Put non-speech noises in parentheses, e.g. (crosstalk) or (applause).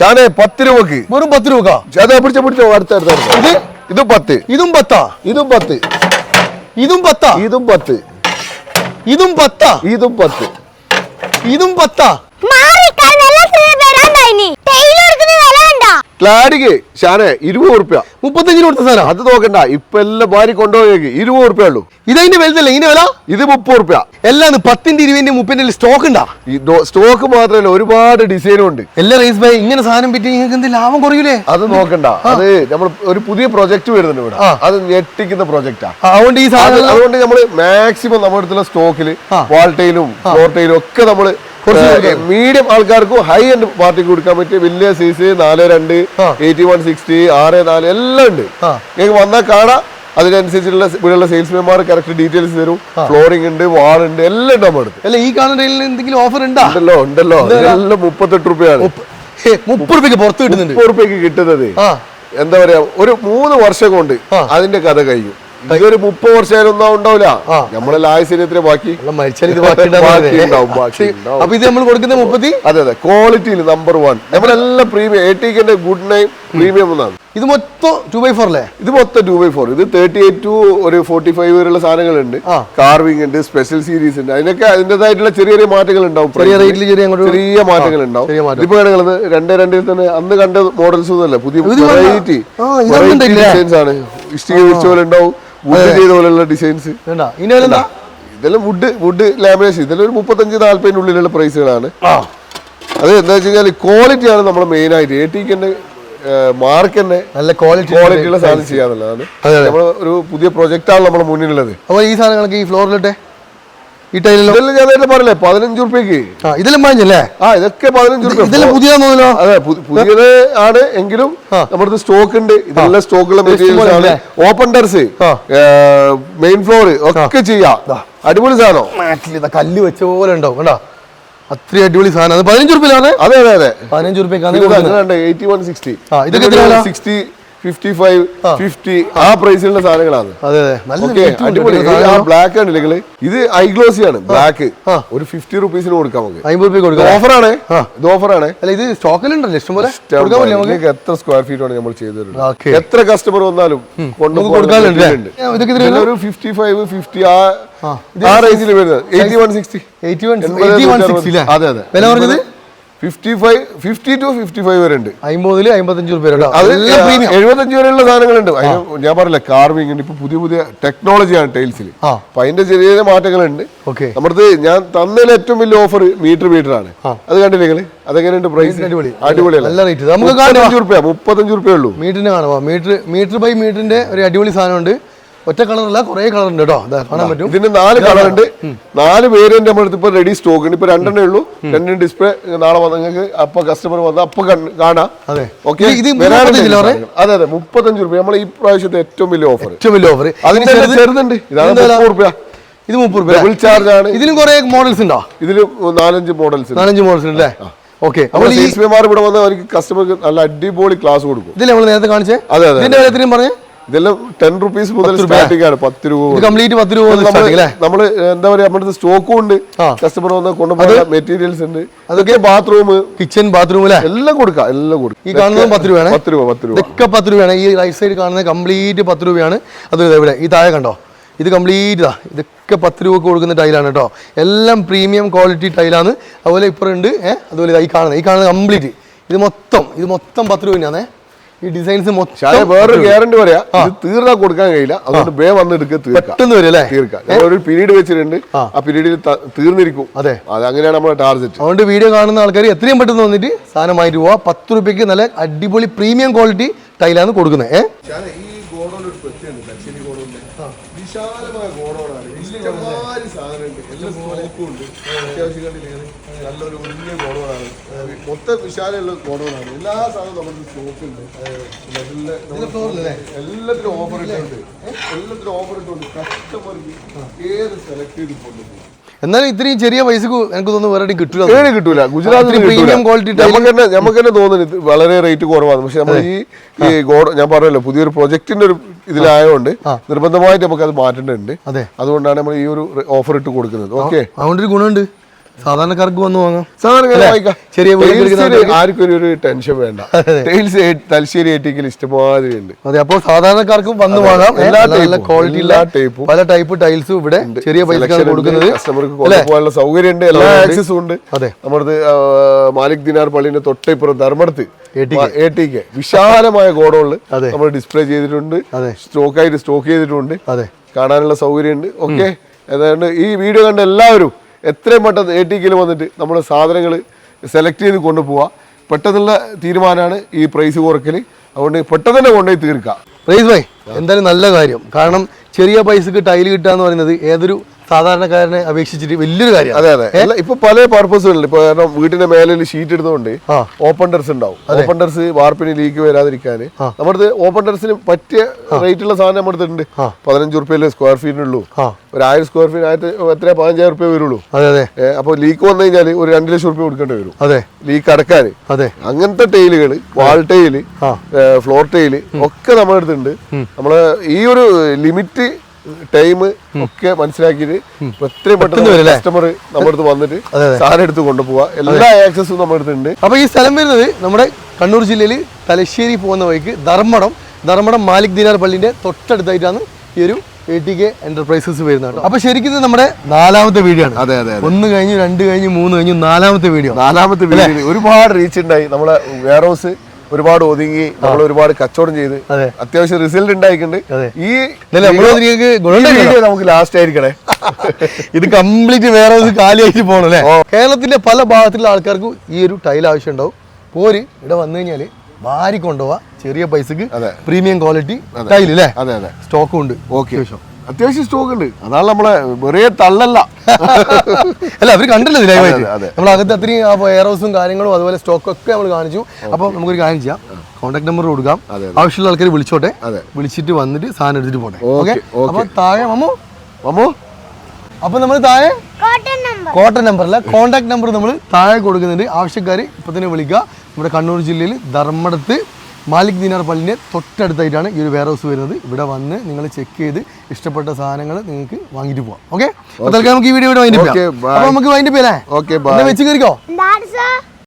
ഷാനെ പത്ത് രൂപക്ക് വെറും പത്ത് രൂപ അതെ പിടിച്ച പിടിച്ചോ അടുത്ത അടുത്ത അടുത്ത. ഇത്? ഇതും പത്ത്. ഇതും പത്താ? ഇതും പത്ത്. ഇതും പത്താ? ഇതും പത്ത്. ഇതും പത്താ? ഇതും പത്ത്. ഇതും പത്താ മാറിക്കാൻ നല്ല വരാണ്ടായിനി ടൈലർക്ക് വില വേണ്ട ക്ലാഡിക്ക് ഷാനെ ഇരുപത് റുപ്യ മുപ്പത്തഞ്ചിന് കൊടുത്ത സാധനം? അത് നോക്കണ്ട ഇപ്പൊ എല്ലാം ഭാര്യ കൊണ്ടുപോയേക്ക്. ഇരുപത് റുപ്യ ഉള്ളൂ. ഇതതിന്റെ വലുതല്ലേ? ഇതിന്റെ വില? ഇത് മുപ്പത് റുപ്യ എല്ലാം പത്തിന്റെ ഇരുപതിന്റെ മുപ്പതിന്റെ സ്റ്റോക്ക് ഉണ്ടാ? സ്റ്റോക്ക് മാത്രമല്ല ഒരുപാട് ഡിസൈനും ഉണ്ട്. എല്ലാ റേസ് ബൈ ഇങ്ങനെ സാധനം പറ്റി നിങ്ങൾക്ക് എന്ത് ലാഭം കുറയൂലേ? അത് നോക്കണ്ട. അത് നമ്മൾ ഒരു പുതിയ പ്രൊജക്ട് വരുന്നുണ്ട് ഇവിടെ. അത് ഞെട്ടിക്കുന്ന പ്രൊജക്റ്റാ അതുകൊണ്ട് ഈ സാധനം അതുകൊണ്ട് നമ്മൾ മാക്സിമം നമ്മുടെ അടുത്തുള്ള സ്റ്റോക്കിൽ. വാൾട്ടയിലും ഫോർട്ടയിലും ഒക്കെ നമ്മൾ. മീഡിയം ആൾക്കാർക്കും ഹൈ എൻഡ് പാർട്ടിക്ക് കൊടുക്കാൻ പറ്റിയ വലിയ സൈസ് നാല് രണ്ട്. എയ്റ്റി വൺ സിക്സ്റ്റി ആറ് നാല് എല്ലാം ഉണ്ട്. നിങ്ങൾക്ക് വന്നാൽ കാണാം. അതിനനുസരിച്ചുള്ള ഇവിടെയുള്ള സെയിൽസ്മാൻമാർ കറക്റ്റ് ഡീറ്റെയിൽസ് തരും. ഫ്ലോറിംഗ് ഉണ്ട് വാൾ ഉണ്ട് എല്ലാം ഉണ്ട് നമ്മുടെ അടുത്ത്. അല്ല ഈ കാണുന്ന എന്തെങ്കിലും ഓഫർ ഉണ്ടോ? ഉണ്ടല്ലോ ഉണ്ടല്ലോ. എല്ലാം മുപ്പത്തെട്ട് റുപ്യാണ്. ഹേ, മുപ്പത് രൂപയ്ക്ക് പുറത്ത് കിട്ടുന്നുണ്ട്. മുപ്പത് രൂപയ്ക്ക് കിട്ടുന്നത്. എന്താ പറയാ ഒരു മൂന്ന് വർഷം കൊണ്ട് അതിന്റെ കഥ കഴിയും ഇതൊരു മുപ്പത് വർഷമായാലൊന്നും ഉണ്ടാവില്ല നമ്മളെ ആയുസിനത്തിന് ബാക്കി. (laughs) അപ്പൊ ഇത് നമ്മൾ കൊടുക്കുന്ന മുപ്പത്തി? അതെ അതെ. ക്വാളിറ്റിയിൽ നമ്പർ വൺ നമ്മളെല്ലാം പ്രീമിയം എ ടിക്കിന്റെ ഗുഡ് നെയിം പ്രീമിയം എന്നാണ്. ഇത് മൊത്തം ടു ബൈ ഫോർ അല്ലേ? ഇത് മൊത്തം ടു ബൈ ഫോർ ഇത് തേർട്ടി എയ്റ്റ് ടു ഒരു ഫോർട്ടി ഫൈവ് വരെയുള്ള സാധനങ്ങളുണ്ട്. കാർവിംഗ് ഉണ്ട് സ്പെഷ്യൽ സീരീസ് ഉണ്ട്. അതിനൊക്കെ അതിന്റെതായിട്ടുള്ള ചെറിയ ചെറിയ മാറ്റങ്ങൾ ഉണ്ടാവും. ചെറിയ റേറ്റിൽ ചെറിയ ചെറിയ മാറ്റങ്ങൾ ഉണ്ടാവും. ഇപ്പൊ. കാണുന്നത് രണ്ട് രണ്ടിൽ തന്നെ അന്ന് കണ്ട മോഡൽസ് ഒന്നുമല്ല. പുതിയ ഇത് വന്ന- വെറൈറ്റി ഉണ്ടല്ലേ? ഡിസൈൻസ് ആണ്. ഇഷ്ടിക വിരിച്ച പോലെ ഉണ്ടാവും പോലെയുള്ള ഡിസൈൻസ് ഇതെല്ലാം വുഡ് വുഡ് ലാമിനേഷൻ ഇതെല്ലാം ഒരു മുപ്പത്തഞ്ച് നാല്പതിനുള്ളിലുള്ള പ്രൈസുകളാണ് അത് എന്താ വെച്ച് കഴിഞ്ഞാൽ ക്വാളിറ്റിയാണ് നമ്മൾ മെയിൻ ആയിട്ട്. എ ടിക്ക് തന്നെ മാർക്ക് തന്നെ നല്ല ക്വാളിറ്റി ക്വാളിറ്റിയുള്ള സാധനം ചെയ്യാന്നുള്ളതാണ്. നമ്മൾ ഒരു പുതിയ പ്രൊജക്റ്റാണ് നമ്മുടെ മുന്നിലുള്ളത്. അപ്പൊ ഈ സാധനങ്ങളൊക്കെ ഈ ഫ്ലോറിലിട്ടെ ഇതെല്ലാം ഞാൻ നേരത്തെ പറഞ്ഞില്ലേ പതിനഞ്ച് റുപ്യക്ക് ഇതെല്ലാം വാങ്ങിച്ചല്ലേ? ആ ഇതൊക്കെ പതിനഞ്ച് റുപ്യ ഇതെല്ലാം തോന്നുന്നല്ലോ അതെ പുതിയത് ആണ് എങ്കിലും നമ്മുടെ സ്റ്റോക്ക് ഉണ്ട് ഇതെല്ലാം സ്റ്റോക്കുള്ള മെറ്റീരിയൽസ് ആണ്. ഓപ്പൺ ടെറസ് മെയിൻ ഫ്ലോർ ഒക്കെ ചെയ്യാം. അടിപൊളി സാധനം. നാട്ടിൽ കല്ല് വെച്ച പോലെ ഉണ്ടാവും കണ്ടോ? അത്രയും അടിപൊളി സാധനം. അത് പതിനഞ്ച് റുപ്യയിലാണ് അതെ അതെ അതെ. പതിനഞ്ച് റുപ്യക്കാണ് ഇതൊക്കെ? Sixty fifty five. ഫിഫ്റ്റി ആ പ്രൈസിലുള്ള സാധനങ്ങളാണ്. ഓക്കെ അടിപൊളി. ആ ബ്ലാക്ക് ആണ് ഇല്ലെങ്കിൽ ഇത് ഐ ഗ്ലോസി ആണ് ബ്ലാക്ക് ഒരു ഫിഫ്റ്റി റുപ്പീസിന് കൊടുക്കാം നമുക്ക്. അമ്പത് രൂപ ഓഫറാണ് ഇത് ഓഫറാണ് അല്ല ഇത് സ്റ്റോക്കിലുണ്ടല്ലോ? ഇഷ്ടം പോലെ. കൊടുക്കാൻ നമുക്ക്? എത്ര സ്ക്വയർ ഫീറ്റ് ആണ് നമ്മൾ ചെയ്തു തരുന്നത്. എത്ര കസ്റ്റമർ വന്നാലും കൊണ്ടു എത്രയാ ഒരു ഫിഫ്റ്റി ഫൈവ് ഫിഫ്റ്റി ആ ആ. റേഞ്ചിൽ വരുന്നത്. എയ്റ്റി വൺ സിക്സ്റ്റി അതെ അതെ. വില പറഞ്ഞത് fifty five fifty to fifty five വരെ ഉണ്ട് അമ്പതിൽ അമ്പത്തഞ്ച് റുപ്യ എഴുപത്തഞ്ച് വരെയുള്ള സാധനങ്ങളുണ്ട്. ഞാൻ പറഞ്ഞില്ല കാർവിംഗ് ഉണ്ട് ഇപ്പൊ പുതിയ പുതിയ ടെക്നോളജിയാണ് ടൈൽസിൽ. അപ്പൊ അതിന്റെ ചെറിയ ചെറിയ മാറ്റങ്ങളുണ്ട്. ഓക്കെ. നമ്മുടെ ഞാൻ തന്നതിൽ ഏറ്റവും വലിയ ഓഫർ മീറ്റർ മീറ്റർ ആണ്. അത് കണ്ടില്ലേ നിങ്ങൾ? അതെങ്ങനെയുണ്ട് പ്രൈസ് അടിപൊളി. അടിപൊളിയല്ല? നല്ല റേറ്റ് നമുക്ക് കാണാം മുപ്പത്തഞ്ച് റുപ്യ മുപ്പത്തഞ്ച് റുപ്യ ഉള്ളൂ. മീറ്ററിന് കാണുമോ മീറ്റർ മീറ്റർ ബൈ മീറ്ററിന്റെ ഒരു അടിപൊളി സാധനമുണ്ട്. ഒറ്റ കളറല്ല കുറെ കളർ ഉണ്ട് കേട്ടോ കാണാൻ പറ്റും. ഇതിന് നാല് കളർ ഉണ്ട് നാല് വേരിയന്റ് നമ്മുടെ അടുത്ത് ഇപ്പൊ റെഡി സ്റ്റോക്ക് ഉണ്ട്. ഇപ്പൊ രണ്ടെണ്ണേ ഉള്ളൂ. രണ്ടും ഡിസ്പ്ലേ നാളെ വന്ന നിങ്ങൾക്ക് അപ്പൊ കസ്റ്റമർ വന്ന് അപ്പൊ കാണാം. അതെ. ഓക്കെ ഇത്? അതെ അതെ മുപ്പത്തഞ്ച് രൂപ നമ്മളെ ഈ പ്രാവശ്യത്തെ ഏറ്റവും വലിയ ഓഫർ ഏറ്റവും വലിയ ഓഫർ അതിന് ചേരുന്നുണ്ട് ചെറുതുണ്ട്. ഇതാണ് മുപ്പത് റുപ്യ. ഇത് മുപ്പത് രൂപ ഡബിൾ ചാർജ് ആണ്. ഇതിലും കുറെ മോഡൽസ് ഉണ്ടോ? ഇതിൽ നാലഞ്ച് മോഡൽസ് നാലഞ്ച് മോഡൽസ് ഉണ്ട് അല്ലേ? ഓക്കെ അപ്പോൾ ഇവിടെ വന്ന് അവർക്ക് കസ്റ്റമർക്ക് നല്ല അടിപൊളി ക്ലാസ് കൊടുക്കും. ഇതിൽ നമ്മൾ നേരത്തെ കാണിച്ചേ? അതെ, അതെ, ഇതിന്റെ കാര്യത്തിലും പറഞ്ഞേ? ഇതെല്ലാം ടെൻ റുപ്പീസ് മുതൽ സ്റ്റാർട്ടിംഗ് ആണ്. പത്ത് രൂപ കംപ്ലീറ്റ് പത്ത് രൂപ നമ്മൾ എന്താ പറയാ നമ്മുടെ സ്റ്റോക്കും ഉണ്ട്. കസ്റ്റമർ വന്ന് കൊണ്ടുപോകുന്ന മെറ്റീരിയൽസ് ഉണ്ട്. അതൊക്കെ ബാത്റൂം കിച്ചൺ ബാത്റൂം അല്ലേ? എല്ലാം കൊടുക്കാം എല്ലാം കൊടുക്കും. ഈ കാണുന്നത് പത്ത് രൂപയാണ്? പത്ത് രൂപ പത്ത് രൂപ. ഇതൊക്കെ പത്ത് രൂപയാണ്. ഈ റൈറ്റ് സൈഡ് കാണുന്നത് കംപ്ലീറ്റ് പത്ത് രൂപയാണ്. അത് ഇവിടെ ഈ താഴെ കണ്ടോ? ഇത് കംപ്ലീറ്റ് ഇതാ ഇതൊക്കെ പത്ത് രൂപക്ക് കൊടുക്കുന്ന ടൈലാണ് കേട്ടോ. എല്ലാം പ്രീമിയം ക്വാളിറ്റി ടൈലാണ് അതുപോലെ ഇപ്പുറം ഉണ്ട് ഏഹ് അതുപോലെ ഈ കാണുന്നത്. ഈ കാണുന്നത് കംപ്ലീറ്റ് ഇത് മൊത്തം ഇത് മൊത്തം പത്ത് രൂപ തന്നെയാണേ. ഈ ഡിസൈൻസ് മൊത്തം വേറൊരു ഗ്യാരണ്ടി പറയാ. ഇത് തീർന്നാ കൊടുക്കാൻ കഴിയില്ല. അതുകൊണ്ട് ബേ വന്ന് എടുക്കുക തീർക്കാം. പെട്ടെന്ന് വരും അല്ലേ? തീർക്കാം. ഒരു പീരീഡ് വെച്ചിട്ടുണ്ട്. ആ. പീരീഡിൽ തീർന്നിരിക്കും. അതെ. അത് അങ്ങനെയാണ് നമ്മുടെ ടാർഗറ്റ് അതുകൊണ്ട് വീഡിയോ കാണുന്ന ആൾക്കാർ എത്രയും പെട്ടെന്ന് വന്നിട്ട് സാധനം വാങ്ങിട്ട് പോവാ. പത്ത് രൂപയ്ക്ക് നല്ല അടിപൊളി പ്രീമിയം ക്വാളിറ്റി ടൈലാണ് കൊടുക്കുന്നത് ഏഹ് വിശാലമായ ഗോഡോണാണ്. സാധനമുണ്ട്. എല്ലാം ഉണ്ട്. അത്യാവശ്യം കണ്ടില്ലേ? നല്ലൊരു വലിയ ഗോഡൗണാണ് മൊത്തം വിശാലമുള്ള ഗോഡൗണാണ് എല്ലാ സാധനവും നമുക്ക് സ്റ്റോക്ക് ഉണ്ട്. എല്ലാ- നമ്മൾ എല്ലാത്തിനും ഓഫർ ഇട്ടുണ്ട്. എല്ലാത്തിനും ഓഫർ ഇട്ടുണ്ട്. കസ്റ്റമർക്ക് ഏത് സെലക്ട് ചെയ്ത് കൊണ്ടുപോകും എന്നാലും ഇത്രയും ചെറിയ പൈസക്ക് എനിക്ക് തോന്നുന്നു വേറെ കിട്ടില്ല കിട്ടൂല. ഗുജറാത്തിൽ പ്രീമിയം ക്വാളിറ്റി നമുക്ക് തന്നെ നമുക്ക് തന്നെ തോന്നുന്നു ഇത് വളരെ റേറ്റ് കുറവാണ്. പക്ഷെ നമ്മൾ ഈ ഈ ഗോഡ ഞാൻ പറഞ്ഞല്ലോ പുതിയൊരു പ്രൊജക്ടിന്റെ ഒരു ഇതിലായതുകൊണ്ട് നിർബന്ധമായിട്ട് നമുക്ക് അത് മാറ്റേണ്ടതുണ്ട്. അതെ. അതുകൊണ്ടാണ് നമ്മൾ ഈ ഒരു ഓഫർ ഇട്ട് കൊടുക്കുന്നത്. ഓക്കെ അതുകൊണ്ടൊരു ഗുണമുണ്ട്. സാധാരണക്കാർക്ക് വന്ന് വാങ്ങാം. സാധാരണ അല്ലേ? വാങ്ങിക്കാം. ചെറിയ വീട് Tails എടുക്കുന്ന ന് ആൾക്കാർക്ക്. ആർക്കും ഒരു- ടെൻഷൻ വേണ്ട. (laughs) ടൈൽസ് തലശ്ശേരി ഏറ്റിക്കൽ ഇഷ്ടമാതിരി ഉണ്ട്. അതെ അപ്പോൾ സാധാരണക്കാർക്കും വന്ന് വാങ്ങാം. എല്ലാ നല്ല ക്വാളിറ്റി ഉള്ള ടൈപ്പ്. പല ടൈപ്പ് ടൈൽസും ഇവിടെ ചെറിയ പൈസക്കാണ് കൊടുക്കുന്നത്. കസ്റ്റമർക്ക് കൊണ്ടുപോകാനുള്ള സൗകര്യം ഉണ്ട് എല്ലാ ആക്സസും ഉണ്ട്. അതെ. നമ്മുടെ മാലിക് ദിനാർ പള്ളിന്റെ തൊട്ടിപ്പുറം ധർമ്മടത്ത്. എ വിശാലമായ അതെ. നമ്മൾ ഡിസ്പ്ലേ ചെയ്തിട്ടുണ്ട് അതെ. സ്റ്റോക്ക് ആയിട്ട് സ്റ്റോക്ക് ചെയ്തിട്ടുണ്ട്. അതെ. കാണാനുള്ള സൗകര്യമുണ്ട്. ഓക്കെ ഏതാണ്ട് ഈ വീഡിയോ കണ്ട എല്ലാവരും എത്രയും പെട്ടെന്ന് എ ടി കെയിൽ വന്നിട്ട് നമ്മുടെ സാധനങ്ങൾ സെലക്ട് ചെയ്ത് കൊണ്ടുപോവുക പെട്ടെന്നുള്ള തീരുമാനമാണ് ഈ പ്രൈസ് കുറക്കൽ അതുകൊണ്ട് പെട്ടെന്ന് തന്നെ കൊണ്ടുപോയി തീർക്കുക പ്രൈസ് ഭായ് എന്തായാലും നല്ല കാര്യം. കാരണം ചെറിയ പൈസക്ക് ടൈൽ കിട്ടുക എന്ന് പറയുന്നത് ഏതൊരു സാധാരണക്കാരനെ അപേക്ഷിച്ചിട്ട് വലിയൊരു കാര്യം അതെ അതെ. അല്ല ഇപ്പൊ പല പർപ്പസുകളിൽ ഇപ്പൊ കാരണം വീട്ടിന്റെ മേലെ ഷീറ്റ് ഇടുന്നതുകൊണ്ട്. ഓപ്പൺ ടെറസ് ഉണ്ടാവും. ഓപ്പൺ ടെറസ് വാർപ്പിന് ലീക്ക് വരാതിരിക്കാൻ നമ്മുടെ ഓപ്പൺ ടെറസിന് പറ്റിയ റേറ്റുള്ള സാധനം നമ്മുടെ അടുത്തുണ്ട് പതിനഞ്ച് റുപ്യയിലെ സ്ക്വയർ ഫീറ്റിനുള്ളൂ ഒരു ആയിരം സ്ക്വയർ ഫീറ്റ് ആയിരത്തി എത്ര പതിനഞ്ചായിരം റുപ്യ വരുള്ളൂ. അതെ അതെ. അപ്പൊ ലീക്ക് വന്നു കഴിഞ്ഞാൽ ഒരു രണ്ട് ലക്ഷം റുപ്യ കൊടുക്കേണ്ടി വരും. അതെ. ലീക്ക് അടക്കാൻ അതെ. അങ്ങനത്തെ ടൈലുകൾ വാൾ ടൈൽ ഫ്ലോർ ടൈൽ ഒക്കെ നമ്മുടെ അടുത്തുണ്ട് നമ്മൾ ഈ ഒരു ലിമിറ്റ് ടൈം ഒക്കെ മനസ്സിലാക്കിയിട്ട് എത്രയും പെട്ടെന്ന് കസ്റ്റമർ നമ്മുടെ അടുത്ത് വന്നിട്ട്. സാധനം എടുത്ത് കൊണ്ടുപോവാ. എല്ലാ ആക്സസും നമ്മുടെ അടുത്തുണ്ട് അപ്പൊ ഈ സ്ഥലം വരുന്നത് നമ്മുടെ കണ്ണൂർ ജില്ലയിൽ തലശ്ശേരി പോകുന്ന വഴിക്ക് ധർമ്മടം ധർമ്മടം മാലിക് ദിനാർ പള്ളിന്റെ തൊട്ടടുത്തായിട്ടാണ് ഈ ഒരു എ ടി കെ എന്റർപ്രൈസസ് വരുന്നത് അപ്പൊ ശരിക്കും നമ്മുടെ നാലാമത്തെ വീഡിയോ ആണ്. അതെ അതെ ഒന്ന് കഴിഞ്ഞു രണ്ട് കഴിഞ്ഞു മൂന്ന് കഴിഞ്ഞു നാലാമത്തെ വീഡിയോ നാലാമത്തെ വീഡിയോ ഒരുപാട് റീച്ച് ഉണ്ടായി. നമ്മളെ വെയർ ഹൗസ് ഒരുപാട് ഒതുങ്ങി നമ്മൾ ഒരുപാട് കച്ചവടം ചെയ്ത് അതെ. അത്യാവശ്യം റിസൾട്ട് ഉണ്ടായിട്ടുണ്ട്. ഈ നമുക്ക് ലാസ്റ്റ് ആയിരിക്കണേ. (laughs) ഇത് കംപ്ലീറ്റ് വേറെ ഒരു കാലിയായിട്ട് പോകണല്ലേ കേരളത്തിന്റെ പല ഭാഗത്തുള്ള ആൾക്കാർക്ക് ഈ ഒരു ടൈൽ ആവശ്യം ഉണ്ടാവും. പോര് ഇവിടെ വന്നു കഴിഞ്ഞാൽ വാരി കൊണ്ടുപോവാ. ചെറിയ പൈസക്ക് പ്രീമിയം ക്വാളിറ്റി ടൈൽ അല്ലേ? അതെ അതെ. സ്റ്റോക്കും ഉണ്ട്. ഓക്കെ അത്യാവശ്യം സ്റ്റോക്ക് ഉണ്ട് അതാണ് നമ്മളെ വെറിയ തള്ളല്ല. അല്ല അവർ കണ്ടല്ലോ ലൈവായിട്ട്. നമ്മൾ അകത്ത് അത്രയും എയർ ഹൗസും കാര്യങ്ങളും അതുപോലെ സ്റ്റോക്ക് ഒക്കെ നമ്മൾ കാണിച്ചു അപ്പോൾ നമുക്കൊരു കാര്യം ചെയ്യാം. കോൺടാക്ട് നമ്പർ കൊടുക്കാം. ആവശ്യമുള്ള ആൾക്കാർ വിളിച്ചോട്ടെ. അതെ. വിളിച്ചിട്ട് വന്നിട്ട് സാധനം എടുത്തിട്ട് പോട്ടെ. ഓക്കെ. അപ്പൊ താഴെ മമ്മു. മമ്മു? അപ്പൊ നമ്മൾ താഴെ കോട്ടൺ നമ്പർ. അല്ല നമ്പറല്ല കോൺടാക്ട് നമ്പർ നമ്മൾ താഴെ കൊടുക്കുന്നുണ്ട്. ആവശ്യക്കാർ ഇപ്പൊ തന്നെ വിളിക്കുക. നമ്മുടെ കണ്ണൂർ ജില്ലയിൽ ധർമ്മടത്ത് മാലിക് ദിനാർ പള്ളിന്റെ തൊട്ടടുത്തായിട്ടാണ് ഈ ഒരു വെയർ ഹൗസ് വരുന്നത്. ഇവിടെ വന്ന് നിങ്ങൾ ചെക്ക് ചെയ്ത് ഇഷ്ടപ്പെട്ട സാധനങ്ങൾ നിങ്ങൾക്ക് വാങ്ങിയിട്ട് പോവാം. ഓക്കെ തൽക്കാലം നമുക്ക് ഈ വീഡിയോ. അപ്പൊ നമുക്ക് bye. എന്നാ വെച്ച് കയറിക്കോ?